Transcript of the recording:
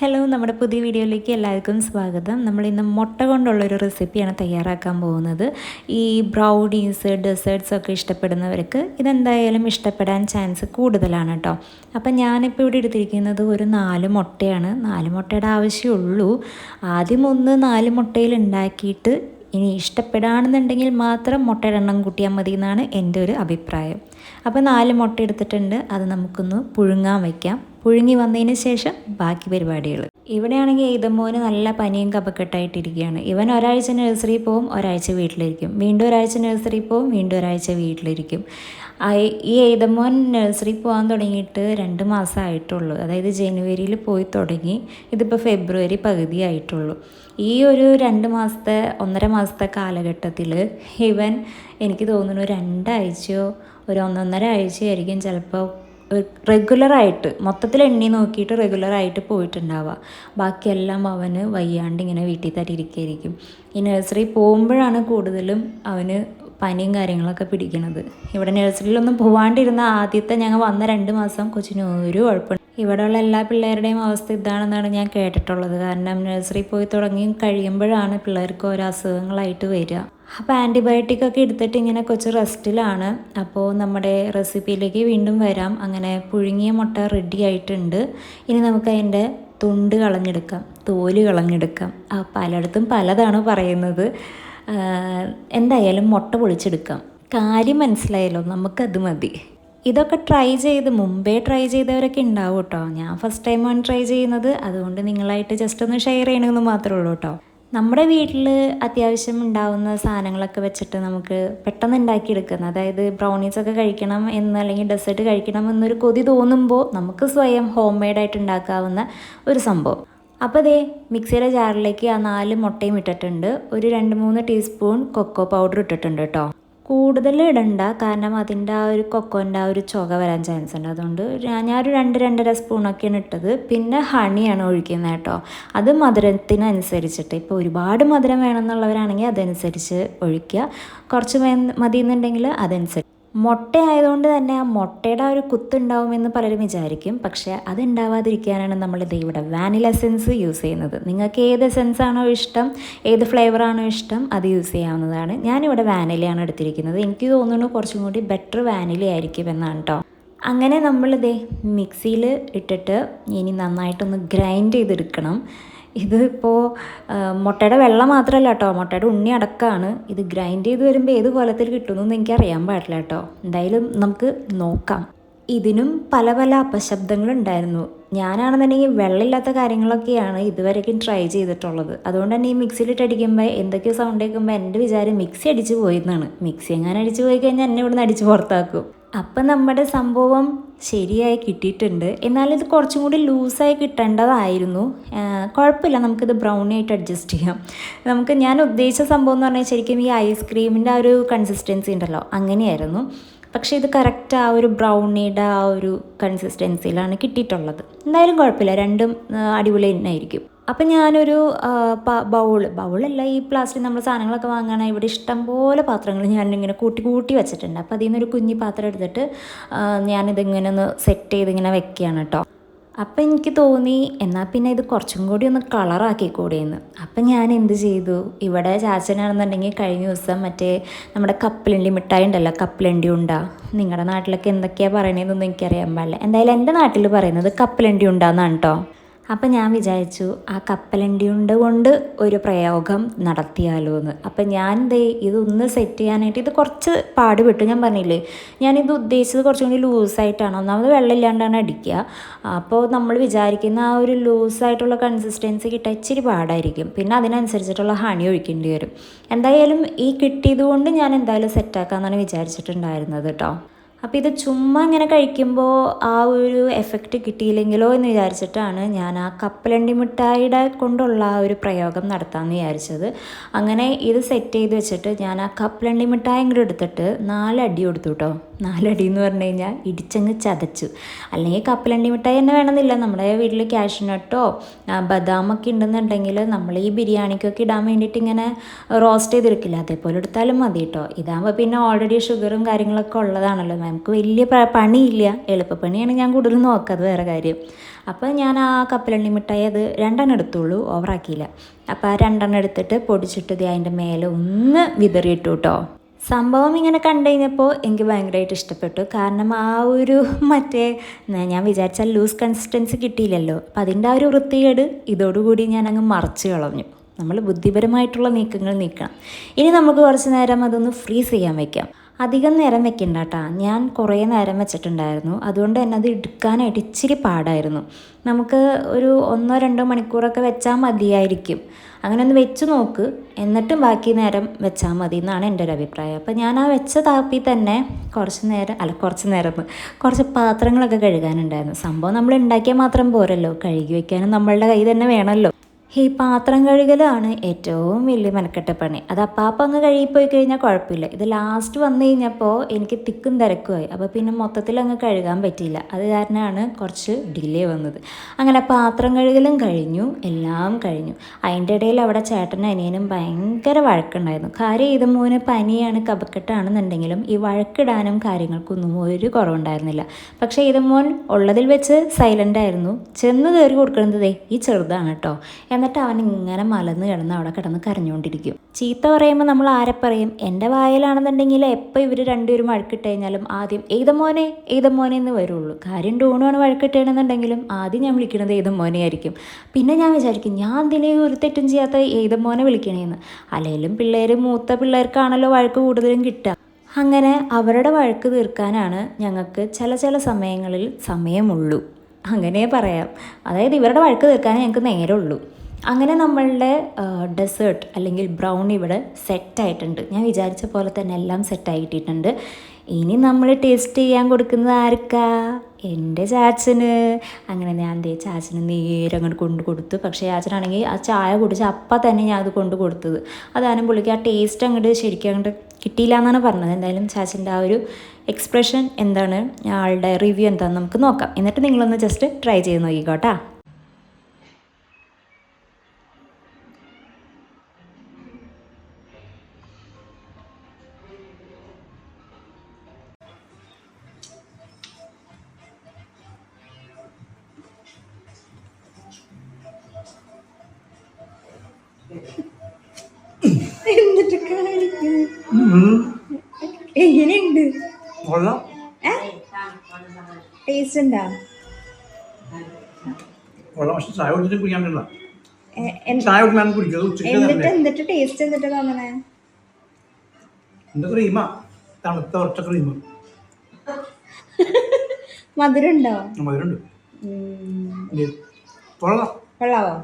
Hello നമ്മുടെ പുതിയ വീഡിയോയിലേക്ക് എല്ലാവർക്കും സ്വാഗതം. നമ്മൾ ഇന്ന് മുട്ട കൊണ്ടുള്ളൊരു റെസിപ്പിയാണ് തയ്യാറാക്കാൻ പോകുന്നത്. ഈ ബ്രൗണീസ് ഡെസേർട്സ് ഒക്കെ ഇഷ്ടപ്പെടുന്നവർക്ക് ഇതെന്തായാലും ഇഷ്ടപ്പെടാൻ ചാൻസ് കൂടുതലാണ് കേട്ടോ അപ്പം ഞാനിപ്പോൾ ഇവിടെ എടുത്തിരിക്കുന്നത് ഒരു നാല് മുട്ടയാണ്. നാല് മുട്ടയുടെ ആവശ്യമുള്ളൂ ആദ്യം ഒന്ന് നാല് മുട്ടയിൽ ഉണ്ടാക്കിയിട്ട് ഇനി ഇഷ്ടപ്പെടുകയാണെന്നുണ്ടെങ്കിൽ മാത്രം മുട്ടയുടെ എണ്ണം കൂട്ടിയാൽ മതി എന്നാണ് എന്റെ ഒരു അഭിപ്രായം. അപ്പോൾ നാല് മുട്ട എടുത്തിട്ടുണ്ട്. അത് നമുക്കൊന്ന് പുഴുങ്ങാൻ വയ്ക്കാം. പുഴുങ്ങി വന്നതിന് ശേഷം ബാക്കി പരിപാടികൾ ഇവിടെയാണെങ്കിൽ ഈതമ്മോന് നല്ല പനിയും കപക്കെട്ടായിട്ടിരിക്കുകയാണ് ഇവൻ ഒരാഴ്ച നഴ്സറി പോവും ഒരാഴ്ച വീട്ടിലിരിക്കും. വീണ്ടും ഒരാഴ്ച നഴ്സറി പോവും വീണ്ടും ഒരാഴ്ച വീട്ടിലിരിക്കും. ഈ എയ്തമോൻ നഴ്സറി പോകാൻ തുടങ്ങിയിട്ട് രണ്ട് മാസമായിട്ടുള്ളൂ അതായത് ജനുവരിയിൽ പോയി തുടങ്ങി. ഇതിപ്പോൾ ഫെബ്രുവരി പകുതി ആയിട്ടുള്ളൂ. ഈ ഒരു രണ്ട് മാസത്തെ ഒന്നര മാസത്തെ കാലഘട്ടത്തിൽ ഇവൻ എനിക്ക് തോന്നുന്നു രണ്ടാഴ്ചയോ ഒരു ഒന്നൊന്നര ആഴ്ചയായിരിക്കും ചിലപ്പോൾ റെഗുലറായിട്ട് മൊത്തത്തിൽ എണ്ണി നോക്കിയിട്ട് റെഗുലറായിട്ട് പോയിട്ടുണ്ടാവുക. ബാക്കിയെല്ലാം അവന് വയ്യാണ്ട് ഇങ്ങനെ വീട്ടിൽ തന്നെ ഇരിക്കുകയായിരിക്കും. ഈ നഴ്സറി പോകുമ്പോഴാണ് കൂടുതലും അവന് പനിയും കാര്യങ്ങളൊക്കെ പിടിക്കണത്. ഇവിടെ നഴ്സറിയിലൊന്നും പോവാണ്ടിരുന്ന ആദ്യത്തെ ഞങ്ങൾ വന്ന രണ്ട് മാസം കൊച്ചിന് ഒരു കുഴപ്പം ഇവിടെയുള്ള എല്ലാ പിള്ളേരുടെയും അവസ്ഥ ഇതാണെന്നാണ് ഞാൻ കേട്ടിട്ടുള്ളത്. കാരണം നഴ്സറി പോയി തുടങ്ങി കഴിയുമ്പോഴാണ് പിള്ളേർക്ക് ഓരോ അസുഖങ്ങളായിട്ട് വരിക. അപ്പോൾ ആന്റിബയോട്ടിക് ഒക്കെ എടുത്തിട്ട് ഇങ്ങനെ കുറച്ച് റെസ്റ്റിലാണ് അപ്പോൾ നമ്മുടെ റെസിപ്പിയിലേക്ക് വീണ്ടും വരാം. അങ്ങനെ പുഴുങ്ങിയ മുട്ട റെഡി ആയിട്ടുണ്ട്. ഇനി നമുക്ക് അതിന്റെ തുണ്ട് കളഞ്ഞെടുക്കാം. തോൽ കളഞ്ഞെടുക്കാം. ആ പലയിടത്തും പലതാണ് പറയുന്നത്. എന്തായാലും മുട്ട പൊളിച്ചെടുക്കാം. കാര്യം മനസ്സിലായല്ലോ നമുക്കത് മതി. ഇതൊക്കെ ട്രൈ ചെയ്ത് മുമ്പേ ട്രൈ ചെയ്തവരൊക്കെ ഉണ്ടാവും കേട്ടോ ഞാൻ ഫസ്റ്റ് ടൈമാണ് ട്രൈ ചെയ്യുന്നത്. അതുകൊണ്ട് നിങ്ങളായിട്ട് ജസ്റ്റ് ഒന്ന് ഷെയർ ചെയ്യണമെന്ന് മാത്രമേ ഉള്ളൂ കേട്ടോ നമ്മുടെ വീട്ടിൽ അത്യാവശ്യം ഉണ്ടാവുന്ന സാധനങ്ങളൊക്കെ വെച്ചിട്ട് നമുക്ക് പെട്ടെന്ന് ഉണ്ടാക്കിയെടുക്കുന്ന അതായത് ബ്രൗണീസ് ഒക്കെ കഴിക്കണം എന്ന് അല്ലെങ്കിൽ ഡെസേർട്ട് കഴിക്കണം എന്നൊരു കൊതി തോന്നുമ്പോൾ നമുക്ക് സ്വയം ഹോം മെയ്ഡായിട്ട് ഉണ്ടാക്കാവുന്ന ഒരു സംഭവം. അപ്പോൾ അതേ മിക്സിയുടെ ജാറിലേക്ക് ആ നാല് മുട്ടയും ഇട്ടിട്ടുണ്ട്. ഒരു രണ്ട് മൂന്ന് ടീസ്പൂൺ കൊക്കോ പൗഡർ ഇട്ടിട്ടുണ്ട് കേട്ടോ കൂടുതൽ ഇടണ്ട കാരണം അതിന്റെ ആ ഒരു കൊക്കോന്റെ ആ ഒരു ചുക വരാൻ ചാൻസ് ഉണ്ട്. അതുകൊണ്ട് ഞാനൊരു രണ്ട് രണ്ടര സ്പൂണൊക്കെയാണ് ഇട്ടത്. പിന്നെ ഹണിയാണ് ഒഴിക്കുന്നത് കേട്ടോ. അത് മധുരത്തിനനുസരിച്ചിട്ട്. ഇപ്പോൾ ഒരുപാട് മധുരം വേണമെന്നുള്ളവരാണെങ്കിൽ അതനുസരിച്ച് ഒഴിക്കുക. കുറച്ച് മതി എന്നുണ്ടെങ്കിൽ അതനുസരിച്ച് മുട്ട ആയതുകൊണ്ട് തന്നെ ആ മുട്ടയുടെ ഒരു കുത്തുണ്ടാവുമെന്ന് പലരും വിചാരിക്കും. പക്ഷേ അത് ഉണ്ടാവാതിരിക്കാനാണ് നമ്മൾ ഇത് ഇവിടെ വാനില എസെൻസ് യൂസ് ചെയ്യുന്നത്. നിങ്ങൾക്ക് ഏത് സെൻസ് ആണോ ഇഷ്ടം ഏത് ഫ്ലേവറാണോ ഇഷ്ടം അത് യൂസ് ചെയ്യാവുന്നതാണ്. ഞാനിവിടെ വാനിലയാണ് എടുത്തിരിക്കുന്നത്. എനിക്ക് തോന്നുന്നു കുറച്ചും കൂടി ബെറ്റർ വാനില ആയിരിക്കും എന്നാണ് കേട്ടോ അങ്ങനെ നമ്മളിതേ മിക്സിയിൽ ഇട്ടിട്ട് ഇനി നന്നായിട്ടൊന്ന് ഗ്രൈൻഡ് ചെയ്തെടുക്കണം. ഇത് ഇപ്പോൾ മുട്ടയുടെ വെള്ളം മാത്രമല്ല കേട്ടോ മുട്ടയുടെ ഉണ്ണി അടക്കമാണ് ഇത് ഗ്രൈൻഡ് ചെയ്ത് വരുമ്പോൾ ഏത് കോലത്തിൽ കിട്ടുമെന്നൊന്നും എനിക്ക് അറിയാൻ പാടില്ല കേട്ടോ എന്തായാലും നമുക്ക് നോക്കാം. ഇതിനും പല പല അപശബ്ദങ്ങളുണ്ടായിരുന്നു. ഞാനാണെന്നുണ്ടെങ്കിൽ വെള്ളമില്ലാത്ത കാര്യങ്ങളൊക്കെയാണ് ഇതുവരെയും ട്രൈ ചെയ്തിട്ടുള്ളത്. അതുകൊണ്ട് തന്നെ ഈ മിക്സിയിലിട്ട് അടിക്കുമ്പോൾ എന്തൊക്കെയോ സൗണ്ട് കേൾക്കുമ്പോൾ എന്റെ വിചാരം മിക്സി അടിച്ച് പോയി എന്നാണ് മിക്സി എങ്ങനെ അടിച്ച് പോയി കഴിഞ്ഞാൽ എന്നെ ഇവിടുന്ന് അടിച്ച് പുറത്താക്കും. അപ്പം നമ്മുടെ സംഭവം ശരിയായി കിട്ടിയിട്ടുണ്ട്. എന്നാൽ ഇത് കുറച്ചും കൂടി ലൂസായി കിട്ടേണ്ടതായിരുന്നു. കുഴപ്പമില്ല. നമുക്കിത് ബ്രൗണി ആയിട്ട് അഡ്ജസ്റ്റ് ചെയ്യാം. നമുക്ക് ഞാൻ ഉദ്ദേശിച്ച സംഭവം എന്ന് പറഞ്ഞാൽ ശരിക്കും ഈ ഐസ്ക്രീമിന്റെ ആ ഒരു കൺസിസ്റ്റൻസി ഉണ്ടല്ലോ. അങ്ങനെയായിരുന്നു. പക്ഷേ ഇത് കറക്റ്റ് ആ ഒരു ബ്രൗണിയുടെ ആ ഒരു കൺസിസ്റ്റൻസിയിലാണ് കിട്ടിയിട്ടുള്ളത്. എന്തായാലും കുഴപ്പമില്ല രണ്ടും അടിപൊളി തന്നെ ആയിരിക്കും അപ്പം ഞാനൊരു ബൗൾ ബൗളല്ല ഈ പ്ലാസ്റ്റിക് നമ്മൾ സാധനങ്ങളൊക്കെ വാങ്ങാൻ ഇവിടെ ഇഷ്ടം പോലെ പാത്രങ്ങൾ ഞാനിങ്ങനെ കൂട്ടി കൂട്ടി വെച്ചിട്ടുണ്ട്. അപ്പോൾ അതിൽ നിന്നൊരു കുഞ്ഞി പാത്രം എടുത്തിട്ട് ഞാനിതിങ്ങനെ ഒന്ന് സെറ്റ് ചെയ്ത് ഇങ്ങനെ വെക്കുകയാണ് കേട്ടോ. അപ്പം എനിക്ക് തോന്നി എന്നാൽ പിന്നെ ഇത് കുറച്ചും കൂടി ഒന്ന് കളറാക്കി കൂടിയെന്ന് അപ്പം ഞാൻ എന്ത് ചെയ്തു? ഇവിടെ ചാച്ചനാണെന്നുണ്ടെങ്കിൽ കഴിഞ്ഞ ദിവസം മറ്റേ നമ്മുടെ കപ്പലണ്ടി മിഠായി ഉണ്ടല്ലോ കപ്പലണ്ടി ഉണ്ടാ. നിങ്ങളുടെ നാട്ടിലൊക്കെ എന്തൊക്കെയാണ് പറയണതെന്നൊന്നും എനിക്കറിയാൻ പാടില്ല. എന്തായാലും എന്റെ നാട്ടിൽ പറയുന്നത് കപ്പലണ്ടി ഉണ്ടാന്നാണ് കേട്ടോ അപ്പം ഞാൻ വിചാരിച്ചു ആ കപ്പലണ്ടിയുണ്ട കൊണ്ട് ഒരു പ്രയോഗം നടത്തിയാലോ എന്ന്. അപ്പം ഞാൻ ദേ ഇതൊന്ന് സെറ്റ് ചെയ്യാനായിട്ട് ഇത് കുറച്ച് പാടുപെട്ടു. ഞാൻ പറഞ്ഞില്ലേ ഞാനിത് ഉദ്ദേശിച്ചത് കുറച്ചും കൂടി ലൂസായിട്ടാണ്. ഒന്നാമത് വെള്ളമില്ലാണ്ടാണ് അടിക്കുക. അപ്പോൾ നമ്മൾ വിചാരിക്കുന്ന ആ ഒരു ലൂസായിട്ടുള്ള കൺസിസ്റ്റൻസി കിട്ടാൻ ഇച്ചിരി പാടായിരിക്കും. പിന്നെ അതിനനുസരിച്ചിട്ടുള്ള ഹണി ഒഴിക്കേണ്ടി വരും. എന്തായാലും ഈ കിട്ടിയത് കൊണ്ട് ഞാൻ എന്തായാലും സെറ്റാക്കാമെന്നാണ് വിചാരിച്ചിട്ടുണ്ടായിരുന്നത് കേട്ടോ അപ്പോൾ ഇത് ചുമ്മാ ഇങ്ങനെ കഴിക്കുമ്പോൾ ആ ഒരു എഫക്റ്റ് കിട്ടിയില്ലെങ്കിലോ എന്ന് വിചാരിച്ചിട്ടാണ് ഞാൻ ആ കപ്പലണ്ടി മിഠായിയുടെ കൊണ്ടുള്ള ആ ഒരു പ്രയോഗം നടത്താമെന്ന് വിചാരിച്ചത്. അങ്ങനെ ഇത് സെറ്റ് ചെയ്ത് വെച്ചിട്ട് ഞാൻ ആ കപ്പലണ്ടി മിഠായി എടുത്തിട്ട് നാലടി കൊടുത്തു കേട്ടോ നാലടി എന്ന് പറഞ്ഞു കഴിഞ്ഞാൽ ഇടിച്ചങ്ങ് ചതച്ചു. അല്ലെങ്കിൽ കപ്പലണ്ടി മിഠായി തന്നെ വേണമെന്നില്ല. നമ്മുടെ വീട്ടിൽ ക്യാഷ്നട്ടോ ബദാമൊക്കെ ഉണ്ടെന്നുണ്ടെങ്കിൽ നമ്മൾ ഈ ബിരിയാണിക്കൊക്കെ ഇടാൻ വേണ്ടിയിട്ട് ഇങ്ങനെ റോസ്റ്റ് ചെയ്തെടുക്കില്ല അതേപോലെ എടുത്താലും മതി കേട്ടോ ഇതാകുമ്പോൾ പിന്നെ ഓൾറെഡി ഷുഗറും കാര്യങ്ങളൊക്കെ ഉള്ളതാണല്ലോ. നമുക്ക് വലിയ പണിയില്ല. എളുപ്പപ്പണിയാണ് ഞാൻ കൂടുതലും നോക്കാതെ വേറെ കാര്യം. അപ്പോൾ ഞാൻ ആ കപ്പലണ്ണി മിഠായി അത് രണ്ടെണ്ണം എടുത്തുള്ളൂ. ഓവറാക്കിയില്ല അപ്പോൾ ആ രണ്ടെണ്ണം എടുത്തിട്ട് പൊടിച്ചിട്ട് ഇത് അതിന്റെ മേലെ ഒന്ന് വിതറിയിട്ടു കേട്ടോ സംഭവം ഇങ്ങനെ കണ്ടു കഴിഞ്ഞപ്പോൾ എനിക്ക് ഭയങ്കരമായിട്ട് ഇഷ്ടപ്പെട്ടു. കാരണം ആ ഒരു മറ്റേ ഞാൻ വിചാരിച്ചാൽ ലൂസ് കൺസിസ്റ്റൻസി കിട്ടിയില്ലല്ലോ. അപ്പം അതിന്റെ ആ ഒരു വൃത്തികേട് ഇതോടുകൂടി ഞാൻ അങ്ങ് മറച്ച് കളഞ്ഞു. നമ്മൾ ബുദ്ധിപരമായിട്ടുള്ള നീക്കങ്ങൾ നീക്കണം. ഇനി നമുക്ക് കുറച്ച് നേരം അതൊന്ന് ഫ്രീസ് ചെയ്യാൻ വെക്കാം. അധികം നേരം വെക്കണ്ട കേട്ടോ ഞാൻ കുറേ നേരം വെച്ചിട്ടുണ്ടായിരുന്നു. അതുകൊണ്ട് തന്നെ അത് എടുക്കാനായിട്ട് ഇച്ചിരി പാടായിരുന്നു. നമുക്ക് ഒരു ഒന്നോ രണ്ടോ മണിക്കൂറൊക്കെ വെച്ചാൽ മതിയായിരിക്കും. അങ്ങനെ ഒന്ന് വെച്ച് നോക്ക്. എന്നിട്ടും ബാക്കി നേരം വെച്ചാൽ മതി എന്നാണ് എന്റെ ഒരു അഭിപ്രായം. അപ്പോൾ ഞാൻ ആ വെച്ച താപ്പി തന്നെ കുറച്ച് നേരം അല്ല കുറച്ച് നേരം കുറച്ച് പാത്രങ്ങളൊക്കെ കഴുകാനുണ്ടായിരുന്നു. സംഭവം നമ്മൾ ഉണ്ടാക്കിയാൽ മാത്രം പോരല്ലോ. കഴുകി വയ്ക്കാനും നമ്മളുടെ കൈ തന്നെ വേണമല്ലോ. ഈ പാത്രം കഴുകലാണ് ഏറ്റവും വലിയ മെനക്കെട്ട പണി. അത് അപ്പാപ്പം അങ്ങ് കഴുകിപ്പോയി കഴിഞ്ഞാൽ കുഴപ്പമില്ല. ഇത് ലാസ്റ്റ് വന്നു കഴിഞ്ഞപ്പോൾ എനിക്ക് തിക്കും തിരക്കുമായി. അപ്പോൾ പിന്നെ മൊത്തത്തിൽ അങ്ങ് കഴുകാൻ പറ്റിയില്ല. അത് കാരണമാണ് കുറച്ച് ഡിലേ വന്നത്. അങ്ങനെ പാത്രം കഴുകലും കഴിഞ്ഞു എല്ലാം കഴിഞ്ഞു. അതിന്റെ ഇടയിൽ അവിടെ ചേട്ടനും അനിയനും ഭയങ്കര വഴക്കുണ്ടായിരുന്നു. കാര്യം ഇത് മൂന്ന് പനിയാണ് കപക്കെട്ടാണെന്നുണ്ടെങ്കിലും ഈ വഴക്കിടാനും കാര്യങ്ങൾക്കൊന്നും ഒരു കുറവുണ്ടായിരുന്നില്ല. പക്ഷേ ഇത് മോൻ ഉള്ളതിൽ വെച്ച് സൈലന്റ് ആയിരുന്നു. ചെന്ന് കയറി കൊടുക്കുന്നതേ ഈ ചെറുതാണ് കേട്ടോ. എന്നിട്ട് അവൻ ഇങ്ങനെ മലന്ന് കിടന്ന് അവിടെ കിടന്ന് കരഞ്ഞുകൊണ്ടിരിക്കും. ചീത്ത പറയുമ്പോൾ നമ്മൾ ആരെ പറയും? എന്റെ വായിലാണെന്നുണ്ടെങ്കിൽ എപ്പോൾ ഇവർ രണ്ടുപേരും വഴക്കിട്ട് കഴിഞ്ഞാലും ആദ്യം ഏത മോനെ ഏത മോനെ എന്ന് വരുള്ളൂ. കാര്യം ഡൂണുമാണ് വഴക്കിട്ടേണെന്നുണ്ടെങ്കിലും ആദ്യം ഞാൻ വിളിക്കുന്നത് ഏത മോനെ ആയിരിക്കും. പിന്നെ ഞാൻ വിചാരിക്കും ഞാൻ എന്തിനേ ഒരു തെറ്റും ചെയ്യാത്ത ഏത മോനെ വിളിക്കണേന്ന്? അല്ലെങ്കിലും പിള്ളേർ മൂത്ത പിള്ളേർക്കാണല്ലോ വഴക്ക് കൂടുതലും കിട്ടുക. അങ്ങനെ അവരുടെ വഴക്ക് തീർക്കാനാണ് ഞങ്ങൾക്ക് ചില ചില സമയങ്ങളിൽ സമയമുള്ളൂ. അങ്ങനെ പറയാം. അതായത് ഇവരുടെ വഴക്ക് തീർക്കാനേ ഞങ്ങൾക്ക് നേരമുള്ളൂ. അങ്ങനെ നമ്മളുടെ ഡെസേർട്ട് അല്ലെങ്കിൽ ബ്രൗൺ ഇവിടെ സെറ്റ് ആയിട്ടുണ്ട്. ഞാൻ വിചാരിച്ച പോലെ തന്നെ എല്ലാം സെറ്റായിട്ടിട്ടുണ്ട് ഇനി നമ്മൾ ടേസ്റ്റ് ചെയ്യാൻ കൊടുക്കുന്നത് ആർക്കാ? എന്റെ ചാച്ചന്. അങ്ങനെ ഞാൻ എന്തേ ചാച്ചന് നേരെ അങ്ങോട്ട് കൊണ്ട് കൊടുത്തു. പക്ഷേ ചാച്ചനാണെങ്കിൽ ആ ചായ കുടിച്ച് അപ്പം തന്നെ ഞാൻ അത് കൊണ്ട് കൊടുത്തത്. അതാണ് പുള്ളിക്ക് ആ ടേസ്റ്റ് അങ്ങോട്ട് ശരിക്കും അങ്ങോട്ട് കിട്ടിയില്ല എന്നാണ് പറഞ്ഞത്. എന്തായാലും ചാച്ചന്റെ ആ ഒരു എക്സ്പ്രഷൻ എന്താണ്? ആളുടെ റിവ്യൂ എന്താണെന്ന് നമുക്ക് നോക്കാം. എന്നിട്ട് നിങ്ങളൊന്ന് ജസ്റ്റ് ട്രൈ ചെയ്ത് നോക്കിക്കോട്ടാ. എന്നിട്ട് എങ്ങനെയുണ്ട്? ടേസ്റ്റ് ഉണ്ടാ? കൊള്ളാം. പക്ഷെ ചായ കുടിച്ചിട്ട് കുടിക്കാൻ പറ്റില്ല. ചായ കുടിക്കാൻ കുടിക്കുന്നത് ഉച്ചയ്ക്ക് എന്നിട്ട് ടേസ്റ്റ് എന്നിട്ട് തോന്നണേ? എന്താ ക്രീമാ തണുത്ത ഉറച്ച ക്രീം മധുരം ഉണ്ടോ മധുരമുണ്ട് കൊള്ളാം. കൊള്ളാവോ?